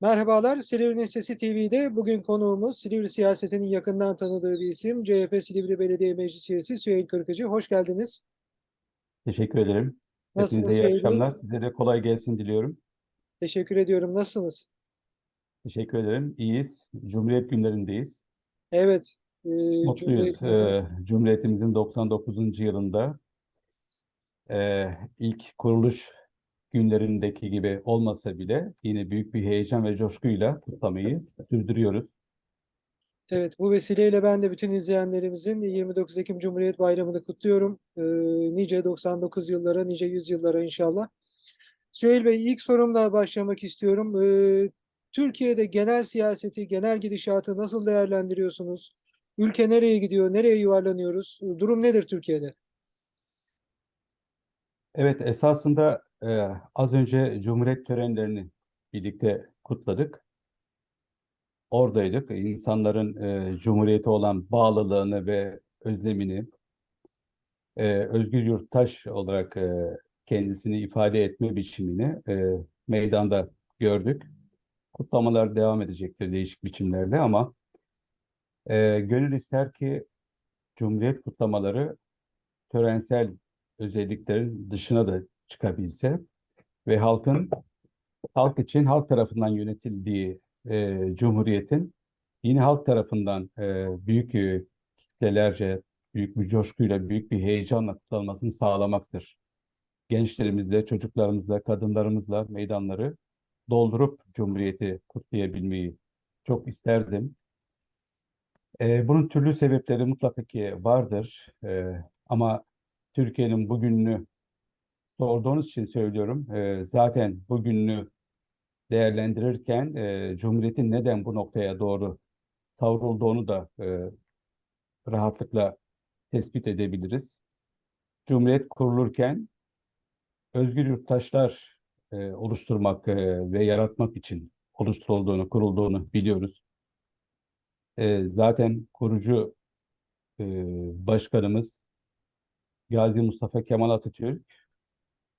Merhabalar, Silivri'nin Sesi TV'de bugün konuğumuz Silivri siyasetinin yakından tanıdığı bir isim, CHP Silivri Belediye Meclis Üyesi Süheyl Kırkıcı. Hoş geldiniz. Teşekkür ederim. Nasılsınız Hepinize iyi Süheyl Bey? akşamlar. Size de kolay gelsin diliyorum. Teşekkür ediyorum. Nasılsınız? Teşekkür ederim. İyiyiz. Cumhuriyet günlerindeyiz. Evet, e, Mutluyuz. Cumhuriyetimizin- Ee, Cumhuriyetimizin 99. yılında e, ilk kuruluş günlerindeki gibi olmasa bile yine büyük bir heyecan ve coşkuyla kutlamayı sürdürüyoruz. evet, bu vesileyle ben de bütün izleyenlerimizin 29 Ekim Cumhuriyet Bayramı'nı kutluyorum. E, nice 99 yıllara, nice 100 yıllara inşallah. Süheyl Bey, ilk sorumla başlamak istiyorum. E, Türkiye'de genel siyaseti, genel gidişatı nasıl değerlendiriyorsunuz? Ülke nereye gidiyor, nereye yuvarlanıyoruz? Durum nedir Türkiye'de? Evet, esasında e, az önce Cumhuriyet törenlerini birlikte kutladık. Oradaydık. İnsanların e, Cumhuriyete olan bağlılığını ve özlemini, e, özgür yurttaş olarak e, kendisini ifade etme biçimini e, meydanda gördük. Kutlamalar devam edecektir değişik biçimlerle ama e, gönül ister ki Cumhuriyet kutlamaları törensel özelliklerin dışına da çıkabilse ve halkın halk için halk tarafından yönetildiği e, Cumhuriyet'in yine halk tarafından e, büyük e, kitlelerce, büyük bir coşkuyla, büyük bir heyecanla kutlanmasını sağlamaktır. Gençlerimizle, çocuklarımızla, kadınlarımızla meydanları doldurup Cumhuriyeti kutlayabilmeyi çok isterdim. E, bunun türlü sebepleri mutlaka ki vardır. E, ama Türkiye'nin bugününü sorduğunuz için söylüyorum. E, zaten bugününü değerlendirirken e, Cumhuriyet'in neden bu noktaya doğru savrulduğunu da e, rahatlıkla tespit edebiliriz. Cumhuriyet kurulurken özgür yurttaşlar e, oluşturmak e, ve yaratmak için oluşturulduğunu, kurulduğunu biliyoruz. E, zaten kurucu e, başkanımız Gazi Mustafa Kemal Atatürk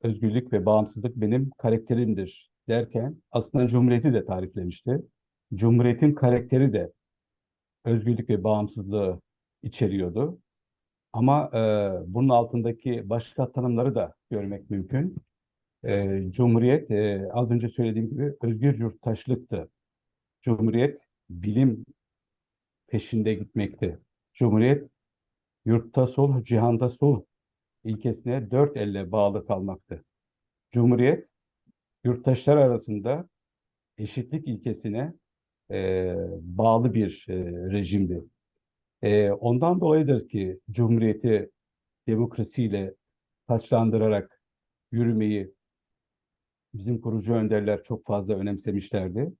özgürlük ve bağımsızlık benim karakterimdir derken aslında Cumhuriyeti de tariflemişti. Cumhuriyetin karakteri de özgürlük ve bağımsızlığı içeriyordu. Ama e, bunun altındaki başka tanımları da görmek mümkün. E, Cumhuriyet e, az önce söylediğim gibi özgür yurttaşlıktı. Cumhuriyet bilim peşinde gitmekti. Cumhuriyet yurtta sulh, cihanda sulh ilkesine dört elle bağlı kalmaktı. Cumhuriyet yurttaşlar arasında eşitlik ilkesine e, bağlı bir e, rejimdi. E, ondan dolayıdır ki Cumhuriyeti demokrasiyle taçlandırarak yürümeyi bizim kurucu önderler çok fazla önemsemişlerdi.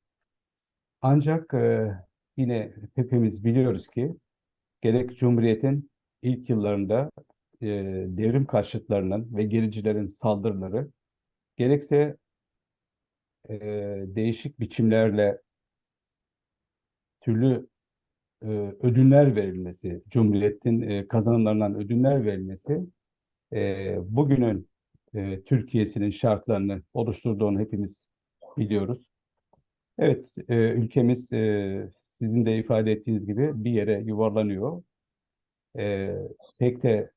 Ancak e, yine hepimiz biliyoruz ki gerek Cumhuriyet'in ilk yıllarında e, devrim karşıtlarının ve gericilerin saldırıları gerekse e, değişik biçimlerle türlü e, ödüller verilmesi, Cumhuriyet'in e, kazanımlarından ödüller verilmesi e, bugünün e, Türkiye'sinin şartlarını oluşturduğunu hepimiz biliyoruz. Evet, e, ülkemiz e, sizin de ifade ettiğiniz gibi bir yere yuvarlanıyor. E, pek de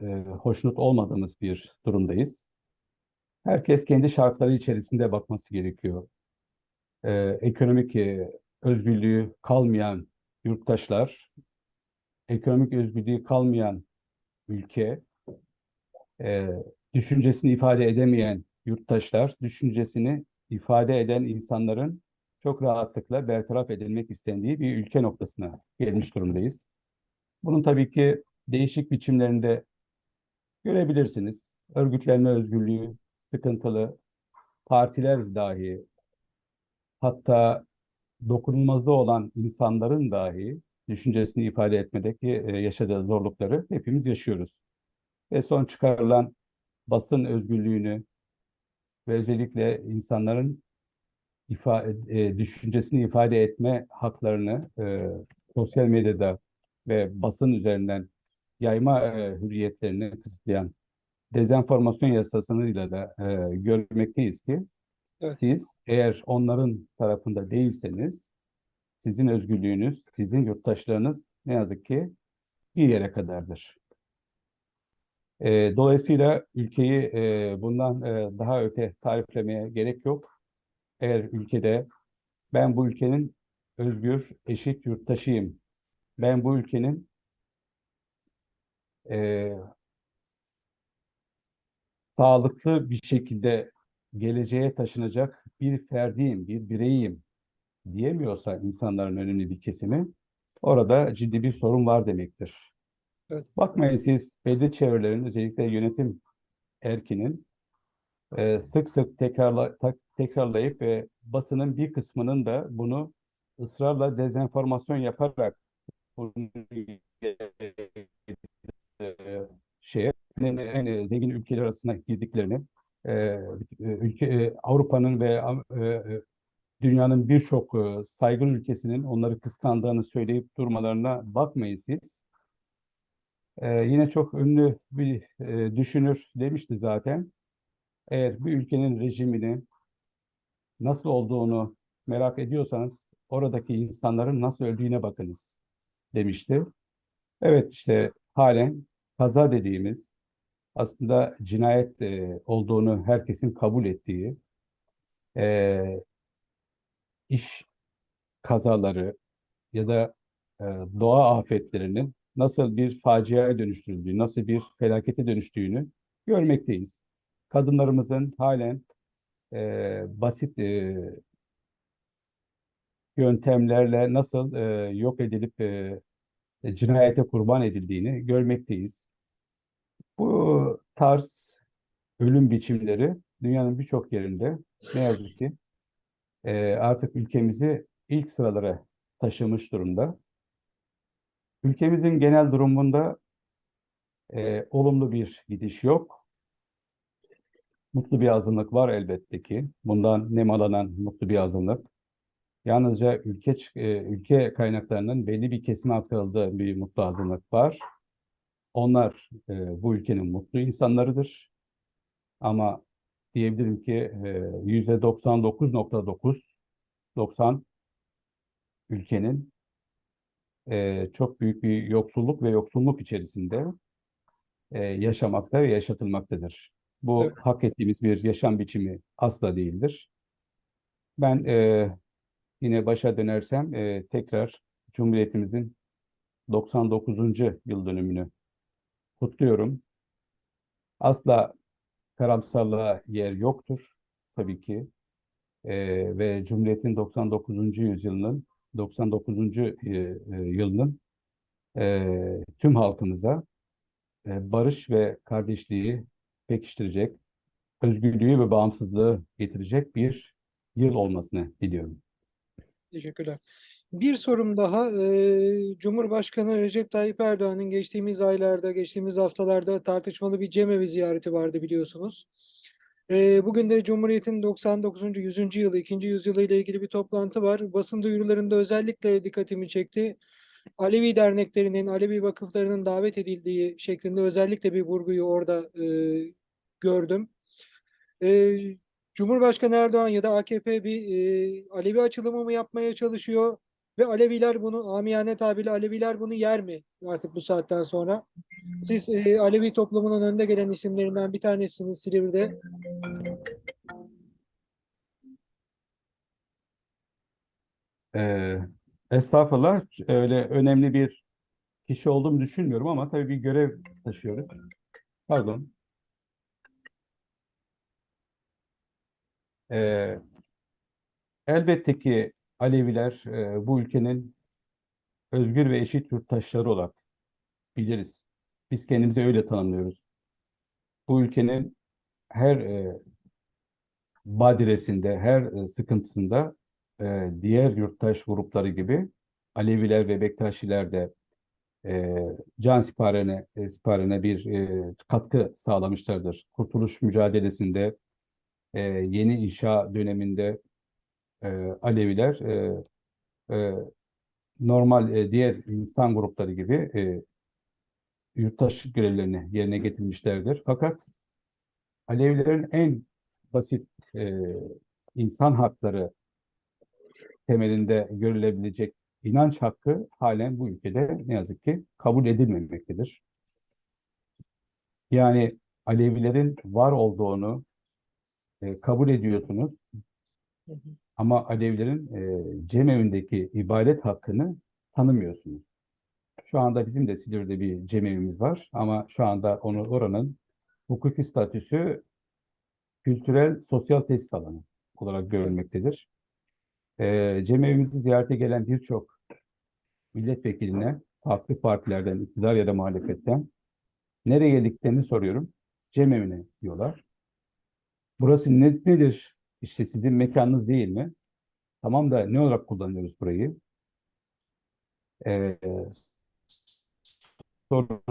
e, hoşnut olmadığımız bir durumdayız. Herkes kendi şartları içerisinde bakması gerekiyor. E, ekonomik e, özgürlüğü kalmayan yurttaşlar, ekonomik özgürlüğü kalmayan ülke, e, düşüncesini ifade edemeyen yurttaşlar, düşüncesini ifade eden insanların çok rahatlıkla bertaraf edilmek istendiği bir ülke noktasına gelmiş durumdayız. Bunun tabii ki değişik biçimlerinde görebilirsiniz. Örgütlenme özgürlüğü sıkıntılı, partiler dahi, hatta dokunulmazda olan insanların dahi düşüncesini ifade etmedeki e, yaşadığı zorlukları hepimiz yaşıyoruz. Ve son çıkarılan basın özgürlüğünü ve özellikle insanların ifade, düşüncesini ifade etme haklarını e, sosyal medyada ve basın üzerinden yayma e, hürriyetlerini kısıtlayan dezenformasyon yasasıyla da e, görmekteyiz ki Evet. Siz eğer onların tarafında değilseniz sizin özgürlüğünüz, sizin yurttaşlarınız ne yazık ki bir yere kadardır. E, dolayısıyla ülkeyi e, bundan e, daha öte tariflemeye gerek yok. Eğer ülkede ben bu ülkenin özgür, eşit yurttaşıyım. Ben bu ülkenin e, sağlıklı bir şekilde geleceğe taşınacak bir ferdiyim, bir bireyim diyemiyorsa insanların önemli bir kesimi orada ciddi bir sorun var demektir. Evet. Bakmayın siz belli çevrelerin özellikle yönetim erkinin e, sık sık tekrarla, tak- tekrarlayıp ve basının bir kısmının da bunu ısrarla dezenformasyon yaparak bunu e, şeye en, en zengin ülkeler arasına girdiklerini e, ülke e, Avrupa'nın ve e, e, dünyanın birçok e, saygın ülkesinin onları kıskandığını söyleyip durmalarına bakmayın siz. E, yine çok ünlü bir e, düşünür demişti zaten. Eğer bir ülkenin rejimini nasıl olduğunu merak ediyorsanız oradaki insanların nasıl öldüğüne bakınız demişti. Evet işte halen kaza dediğimiz aslında cinayet e, olduğunu herkesin kabul ettiği e, iş kazaları ya da e, doğa afetlerinin nasıl bir faciaya dönüştürüldüğü, nasıl bir felakete dönüştüğünü görmekteyiz. Kadınlarımızın halen e, basit e, yöntemlerle nasıl e, yok edilip e, cinayete kurban edildiğini görmekteyiz. Bu tarz ölüm biçimleri dünyanın birçok yerinde ne yazık ki e, artık ülkemizi ilk sıralara taşımış durumda. Ülkemizin genel durumunda e, olumlu bir gidiş yok. Mutlu bir azınlık var elbette ki. Bundan nemalanan mutlu bir azınlık. Yalnızca ülke e, ülke kaynaklarının belli bir kesime aktarıldığı bir mutlu azınlık var. Onlar e, bu ülkenin mutlu insanlarıdır. Ama diyebilirim ki e, yüzde 99.9 90 ülkenin e, çok büyük bir yoksulluk ve yoksulluk içerisinde e, yaşamakta ve yaşatılmaktadır. Bu Evet. hak ettiğimiz bir yaşam biçimi asla değildir. Ben e, yine başa dönersem e, tekrar Cumhuriyetimizin 99. yıl dönümünü kutluyorum. Asla karamsarlığa yer yoktur tabii ki. E, ve Cumhuriyet'in 99. yüzyılının 99. e, e, yılının e, tüm halkımıza e, barış ve kardeşliği pekiştirecek, özgürlüğü ve bağımsızlığı getirecek bir yıl olmasını diliyorum. Teşekkürler. Bir sorum daha. Eee, Cumhurbaşkanı Recep Tayyip Erdoğan'ın geçtiğimiz aylarda, geçtiğimiz haftalarda tartışmalı bir cemevi ziyareti vardı biliyorsunuz. Eee, bugün de Cumhuriyet'in 99. 100. yılı, 2. yüzyılı ile ilgili bir toplantı var. Basın duyurularında özellikle dikkatimi çekti. Alevi derneklerinin, Alevi vakıflarının davet edildiği şeklinde özellikle bir vurguyu orada eee, gördüm. Eee, Cumhurbaşkanı Erdoğan ya da AKP bir eee, Alevi açılımı mı yapmaya çalışıyor ve Aleviler bunu amiyane tabirle Aleviler bunu yer mi artık bu saatten sonra? Siz eee, Alevi toplumunun önde gelen isimlerinden bir tanesiniz Silivri'de. Ee, estağfurullah, öyle önemli bir kişi olduğumu düşünmüyorum ama tabii bir görev taşıyoruz. Pardon. Ee, elbette ki Aleviler e, bu ülkenin özgür ve eşit yurttaşları olarak biliriz. Biz kendimizi öyle tanımlıyoruz. Bu ülkenin her e, badiresinde, her e, sıkıntısında e, diğer yurttaş grupları gibi Aleviler ve Bektaşiler de e, can siparine, e, siparine bir e, katkı sağlamışlardır. Kurtuluş mücadelesinde, e, yeni inşa döneminde e, Aleviler e, e, normal e, diğer insan grupları gibi e, yurttaşlık görevlerini yerine getirmişlerdir. Fakat Alevilerin en basit e, insan hakları temelinde görülebilecek inanç hakkı halen bu ülkede ne yazık ki kabul edilmemektedir. Yani Alevilerin var olduğunu e, kabul ediyorsunuz Hı hı. ama Alevilerin e, cemevindeki ibadet hakkını tanımıyorsunuz. Şu anda bizim de Silivri'de bir cemevimiz var ama şu anda onu oranın hukuki statüsü kültürel sosyal tesis alanı olarak görülmektedir. E, cemevimizi ziyarete gelen birçok milletvekiline farklı partilerden, iktidar ya da muhalefetten nereye geldiklerini soruyorum. Cemevine diyorlar. Burası ne, nedir? İşte sizin mekanınız değil mi? Tamam da ne olarak kullanıyoruz burayı? Ee, sorusu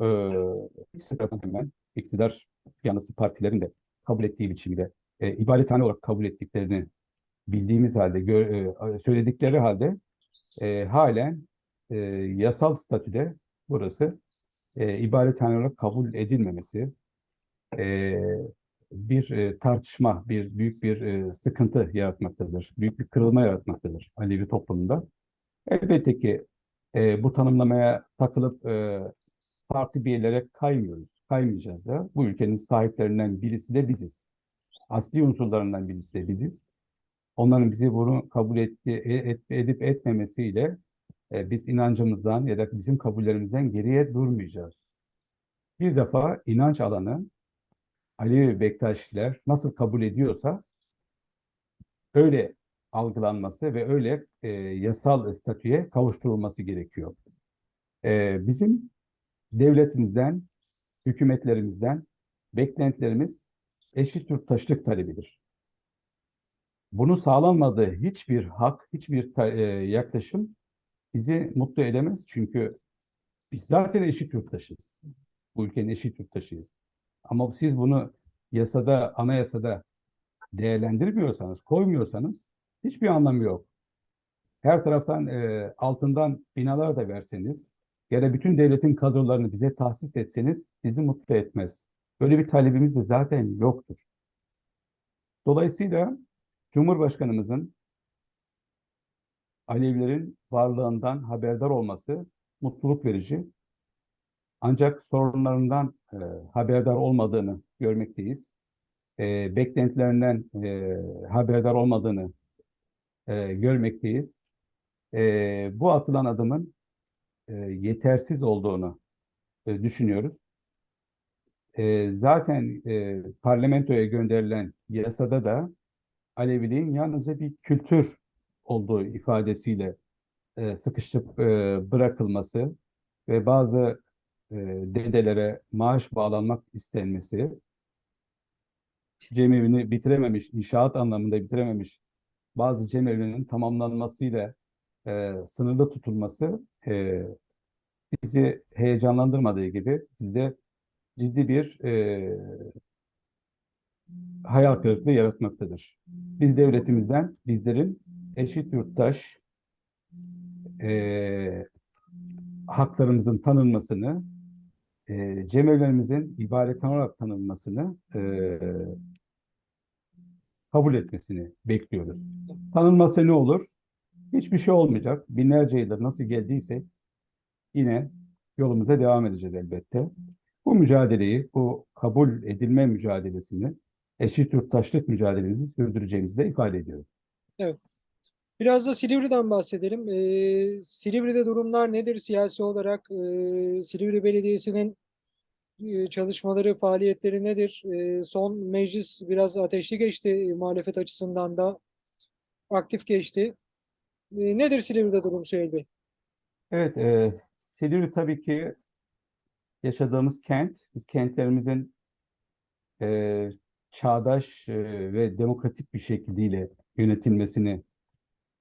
e, hemen iktidar yanlısı partilerin de kabul ettiği biçimde e, ibadethane olarak kabul ettiklerini bildiğimiz halde, gö- e, söyledikleri halde e, halen e, yasal statüde burası e, ibadethane olarak kabul edilmemesi e, bir e, tartışma, bir büyük bir e, sıkıntı yaratmaktadır. Büyük bir kırılma yaratmaktadır Alevi toplumunda. Elbette ki e, bu tanımlamaya takılıp e, farklı bir yerlere kaymıyoruz. Kaymayacağız da. Bu ülkenin sahiplerinden birisi de biziz. Asli unsurlarından birisi de biziz. Onların bizi bunu kabul etti, e- et- edip etmemesiyle e, biz inancımızdan ya da bizim kabullerimizden geriye durmayacağız. Bir defa inanç alanı Alevi Bektaşiler nasıl kabul ediyorsa öyle algılanması ve öyle e, yasal statüye kavuşturulması gerekiyor. E, bizim devletimizden, hükümetlerimizden beklentilerimiz eşit yurttaşlık talebidir. Bunu sağlanmadığı hiçbir hak, hiçbir ta- e, yaklaşım bizi mutlu edemez. Çünkü biz zaten eşit yurttaşız. Bu ülkenin eşit yurttaşıyız. Ama siz bunu yasada, anayasada değerlendirmiyorsanız, koymuyorsanız hiçbir anlamı yok. Her taraftan e, altından binalar da verseniz ya da bütün devletin kadrolarını bize tahsis etseniz bizi mutlu etmez. Böyle bir talebimiz de zaten yoktur. Dolayısıyla Cumhurbaşkanımızın Alevilerin varlığından haberdar olması mutluluk verici. Ancak sorunlarından e, haberdar olmadığını görmekteyiz. E, beklentilerinden e, haberdar olmadığını e, görmekteyiz. E, bu atılan adımın e, yetersiz olduğunu e, düşünüyoruz. E, zaten e, parlamentoya gönderilen yasada da Aleviliğin yalnızca bir kültür olduğu ifadesiyle e, sıkışıp e, bırakılması ve bazı e, dedelere maaş bağlanmak istenmesi, cemevini bitirememiş, inşaat anlamında bitirememiş bazı cemevlerinin tamamlanmasıyla e, sınırlı tutulması e, bizi heyecanlandırmadığı gibi bizde ciddi bir e, hayal kırıklığı yaratmaktadır. Biz devletimizden bizlerin eşit yurttaş e, haklarımızın tanınmasını, e, cemevlerimizin ibadethane olarak tanınmasını e, kabul etmesini bekliyoruz. Tanınmasa ne olur? Hiçbir şey olmayacak. Binlerce yıldır nasıl geldiysek yine yolumuza devam edeceğiz elbette. Bu mücadeleyi, bu kabul edilme mücadelesini, eşit yurttaşlık mücadelemizi sürdüreceğimizi de ifade ediyoruz. Biraz da Silivri'den bahsedelim. Ee, Silivri'de durumlar nedir siyasi olarak? Ee, Silivri Belediyesi'nin çalışmaları, faaliyetleri nedir? Ee, son meclis biraz ateşli geçti, e, muhalefet açısından da aktif geçti. Ee, nedir Silivri'de durum Süheyl Bey? Evet, e, Silivri tabii ki yaşadığımız kent, biz kentlerimizin e, çağdaş e, ve demokratik bir şekilde yönetilmesini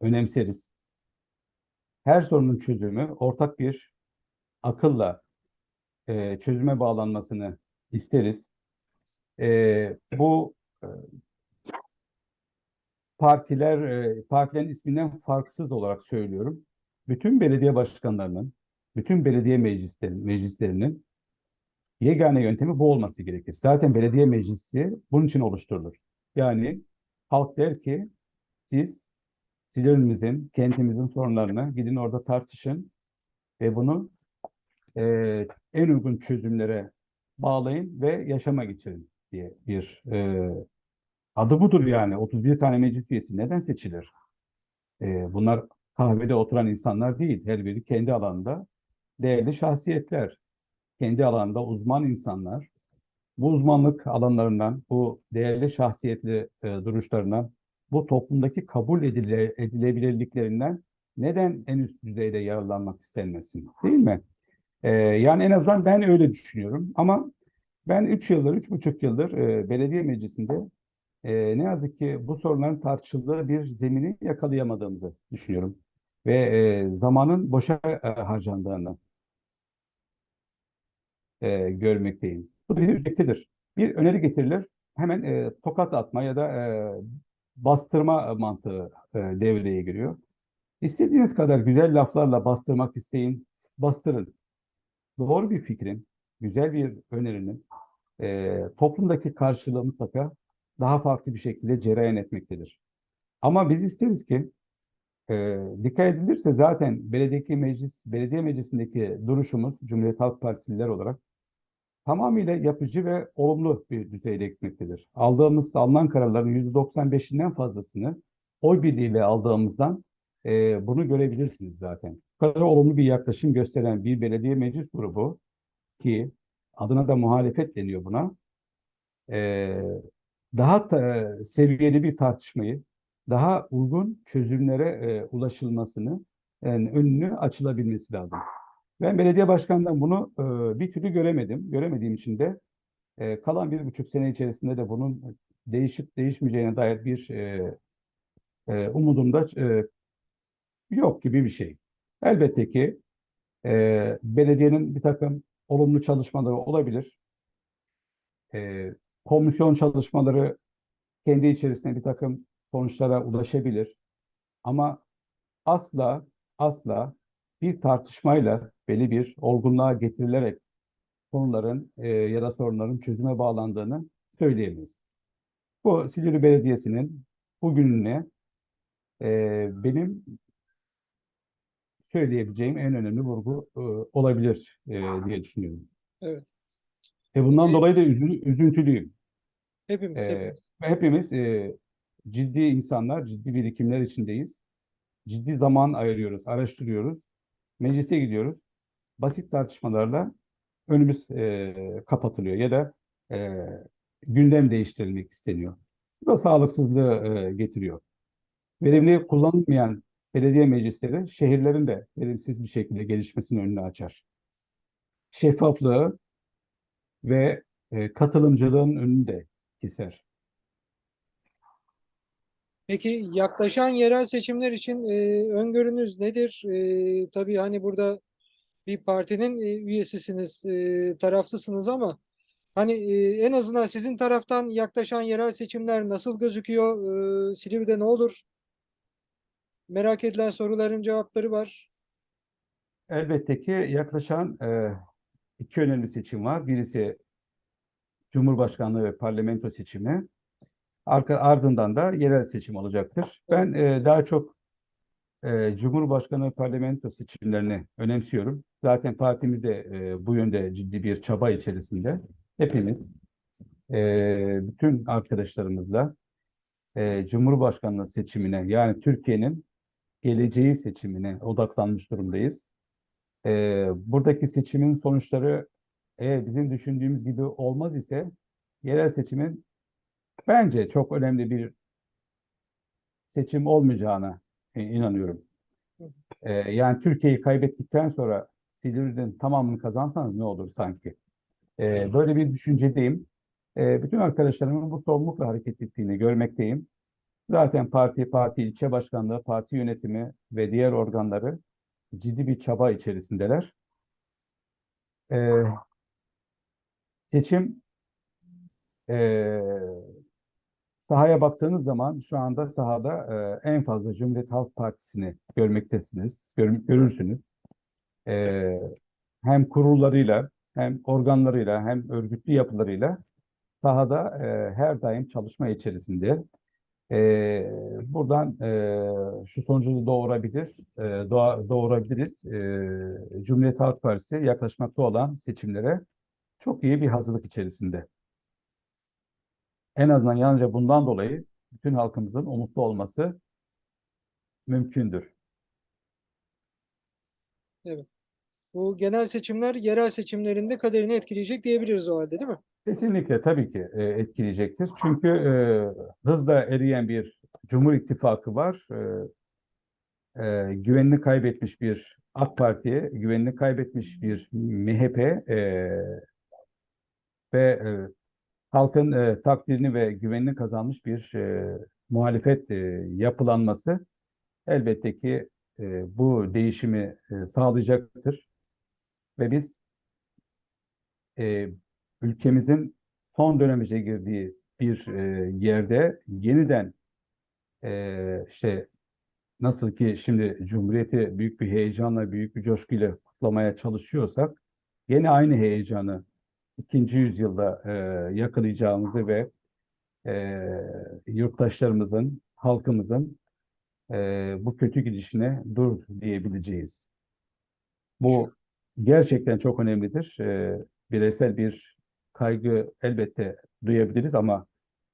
önemseriz. Her sorunun çözümü ortak bir akılla e, çözüme bağlanmasını isteriz. E, bu e, partiler, e, partilerin isminden farksız olarak söylüyorum. Bütün belediye başkanlarının, bütün belediye meclislerinin, meclislerinin yegane yöntemi bu olması gerekir. Zaten belediye meclisi bunun için oluşturulur. Yani halk der ki siz Silivrimizin, kentimizin sorunlarını gidin orada tartışın ve bunu e, en uygun çözümlere bağlayın ve yaşama geçirin diye bir e, adı budur yani. 31 tane meclis üyesi neden seçilir? E, bunlar kahvede oturan insanlar değil. Her biri kendi alanında değerli şahsiyetler. Kendi alanında uzman insanlar. Bu uzmanlık alanlarından, bu değerli şahsiyetli e, duruşlarından, bu toplumdaki kabul edile, edilebilirliklerinden neden en üst düzeyde yararlanmak istenmesin? Değil mi? E, yani en azından ben öyle düşünüyorum. Ama ben 3 yıldır, 3,5 yıldır e, belediye meclisinde e, ne yazık ki bu sorunların tartışıldığı bir zemini yakalayamadığımızı düşünüyorum. Ve e, zamanın boşa e, harcandığını e, görmekteyim. Bu da bizi üzmektedir. Bir öneri getirilir, hemen e, tokat atma ya da e, bastırma mantığı e, devreye giriyor. İstediğiniz kadar güzel laflarla bastırmak isteyin, bastırın. Doğru bir fikrin, güzel bir önerinin e, toplumdaki karşılığı mutlaka daha farklı bir şekilde cereyan etmektedir. Ama biz isteriz ki e, dikkat edilirse zaten belediye meclis belediye meclisindeki duruşumuz Cumhuriyet Halk Partisililer olarak tamamıyla yapıcı ve olumlu bir düzeyde gitmektedir. Aldığımız alınan kararların %95'inden fazlasını oy birliğiyle aldığımızdan e, bunu görebilirsiniz zaten. Kadar olumlu bir yaklaşım gösteren bir belediye meclis grubu ki adına da muhalefet deniyor buna. E, daha ta- seviyeli bir tartışmayı, daha uygun çözümlere e, ulaşılmasını yani önünü açılabilmesi lazım. Ben belediye başkanından bunu e, bir türlü göremedim. Göremediğim için de kalan bir buçuk sene içerisinde de bunun değişip değişmeyeceğine dair bir e, umudum da yok gibi bir şey. Elbette ki e, belediyenin bir takım olumlu çalışmaları olabilir. E, komisyon çalışmaları kendi içerisinde bir takım sonuçlara ulaşabilir. Ama asla asla bir tartışmayla belli bir olgunluğa getirilerek konuların e, ya da sorunların çözüme bağlandığını söyleyemeyiz. Bu Silivri Belediyesi'nin bugününe e, benim söyleyebileceğim en önemli vurgu e, olabilir e, diye düşünüyorum. Evet. E bundan Peki- dolayı da üzü- üzüntülüyüm. Hepimiz, Ee, hepimiz. hepimiz e, ciddi insanlar, ciddi birikimler içindeyiz. Ciddi zaman ayırıyoruz, araştırıyoruz. Meclise gidiyoruz. Basit tartışmalarla önümüz e, kapatılıyor ya da e, gündem değiştirilmek isteniyor. Bu da sağlıksızlığı e, getiriyor. Verimli kullanılmayan belediye meclisleri şehirlerin de verimsiz bir şekilde gelişmesinin önünü açar. Şeffaflığı ve e, katılımcılığın önünü de keser. Peki yaklaşan yerel seçimler için e, öngörünüz nedir? E, tabii hani burada bir partinin e, üyesisiniz, e, taraflısınız ama hani e, en azından sizin taraftan yaklaşan yerel seçimler nasıl gözüküyor? E, Silivri'de ne olur? Merak edilen soruların cevapları var. Elbette ki yaklaşan e, iki önemli seçim var. Birisi Cumhurbaşkanlığı ve parlamento seçimi. Arka, ardından da yerel seçim olacaktır. Ben e, daha çok e, Cumhurbaşkanı ve parlamento seçimlerini önemsiyorum. Zaten partimiz de e, bu yönde ciddi bir çaba içerisinde. Hepimiz e, bütün arkadaşlarımızla e, Cumhurbaşkanlığı seçimine yani Türkiye'nin geleceği seçimine odaklanmış durumdayız. Ee, buradaki seçimin sonuçları eğer bizim düşündüğümüz gibi olmaz ise yerel seçimin bence çok önemli bir seçim olmayacağına e, inanıyorum. Ee, yani Türkiye'yi kaybettikten sonra Silivri'nin tamamını kazansanız ne olur sanki? Ee, böyle bir düşüncedeyim. Ee, bütün arkadaşlarımın bu sorumlulukla hareket ettiğini görmekteyim. Zaten parti, parti ilçe başkanlığı, parti yönetimi ve diğer organları ciddi bir çaba içerisindeler. Ee, seçim ee, sahaya baktığınız zaman şu anda sahada ee, en fazla Cumhuriyet Halk Partisi'ni görmektesiniz, gör, görürsünüz. Ee, hem kurullarıyla, hem organlarıyla, hem örgütlü yapılarıyla sahada ee, her daim çalışma içerisinde. Ee, buradan e, şu sonucu doğurabilir, e, doğa- doğurabiliriz. Ee, Cumhuriyet Halk Partisi yaklaşmakta olan seçimlere çok iyi bir hazırlık içerisinde. En azından yalnızca bundan dolayı bütün halkımızın umutlu olması mümkündür. Bu genel seçimler yerel seçimlerinde kaderini etkileyecek diyebiliriz o halde değil mi? Kesinlikle tabii ki e, etkileyecektir. Çünkü e, hızla eriyen bir Cumhur İttifakı var. E, e, güvenini kaybetmiş bir AK Parti'ye, güvenini kaybetmiş bir MHP e, ve e, halkın e, takdirini ve güvenini kazanmış bir e, muhalefet e, yapılanması elbette ki e, bu değişimi e, sağlayacaktır. Ve biz e, ülkemizin son dönemece girdiği bir e, yerde yeniden e, işte nasıl ki şimdi Cumhuriyeti büyük bir heyecanla, büyük bir coşkuyla kutlamaya çalışıyorsak yine aynı heyecanı ikinci yüzyılda e, yakalayacağımızı ve e, yurttaşlarımızın, halkımızın e, bu kötü gidişine dur diyebileceğiz. Bu gerçekten çok önemlidir. E, bireysel bir kaygı elbette duyabiliriz ama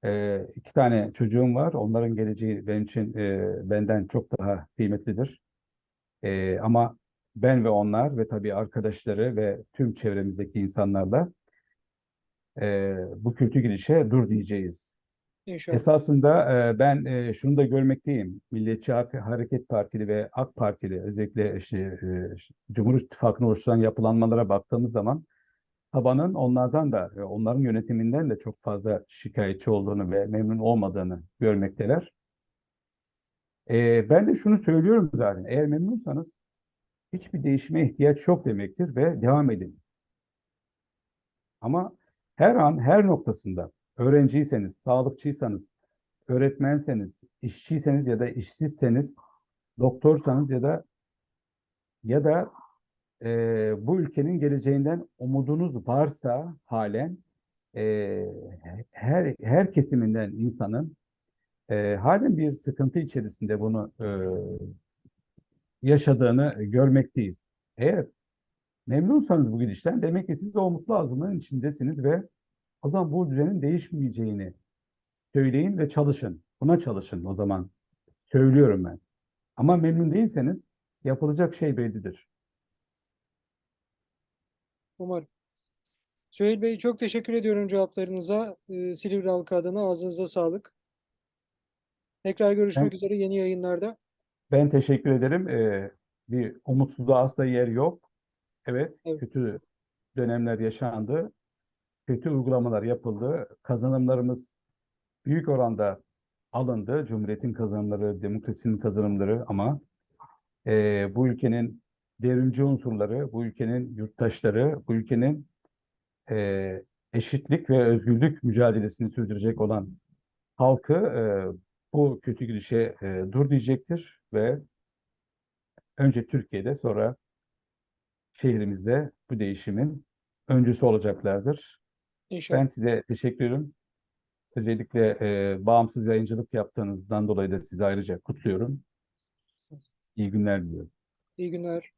e, iki tane çocuğum var. Onların geleceği benim için e, benden çok daha kıymetlidir. E, ama ben ve onlar ve tabii arkadaşları ve tüm çevremizdeki insanlarla e, bu kötü gidişe dur diyeceğiz. İnşallah. Esasında e, ben e, şunu da görmekteyim. Milliyetçi Hareket Partili ve AK Partili özellikle işte, e, Cumhur İttifakı'nı oluşturan yapılanmalara baktığımız zaman tabanın onlardan da e, onların yönetiminden de çok fazla şikayetçi olduğunu ve memnun olmadığını görmekteler. E, ben de şunu söylüyorum zaten. Eğer memnunsanız hiçbir değişime ihtiyaç yok demektir ve devam edin. Ama her an her noktasında öğrenciyseniz, sağlıkçıysanız, öğretmenseniz, işçiyseniz ya da işsizseniz, doktorsanız ya da ya da e, bu ülkenin geleceğinden umudunuz varsa halen e, her her kesiminden insanın e, halen bir sıkıntı içerisinde bunu e, yaşadığını görmekteyiz. Eğer memnunsanız bu gidişten demek ki siz de o mutlu azınlığın içindesiniz ve o zaman bu düzenin değişmeyeceğini söyleyin ve çalışın. Buna çalışın o zaman. Söylüyorum ben. Ama memnun değilseniz yapılacak şey bellidir. Umarım. Süheyl Bey çok teşekkür ediyorum cevaplarınıza. Ee, Silivri halkı adına ağzınıza sağlık. Tekrar görüşmek üzere yeni yayınlarda. Ben teşekkür ederim. Ee, bir umutsuzluğa asla yer yok. Evet, Evet. kötü dönemler yaşandı. Kötü uygulamalar yapıldı. Kazanımlarımız büyük oranda alındı. Cumhuriyetin kazanımları, demokrasinin kazanımları ama e, bu ülkenin devrimci unsurları, bu ülkenin yurttaşları, bu ülkenin e, eşitlik ve özgürlük mücadelesini sürdürecek olan halkı e, bu kötü gidişe e, dur diyecektir ve önce Türkiye'de sonra şehrimizde bu değişimin öncüsü olacaklardır. İnşallah. Ben size teşekkür ederim. Özellikle e, bağımsız yayıncılık yaptığınızdan dolayı da sizi ayrıca kutluyorum. İyi günler diliyorum. İyi günler.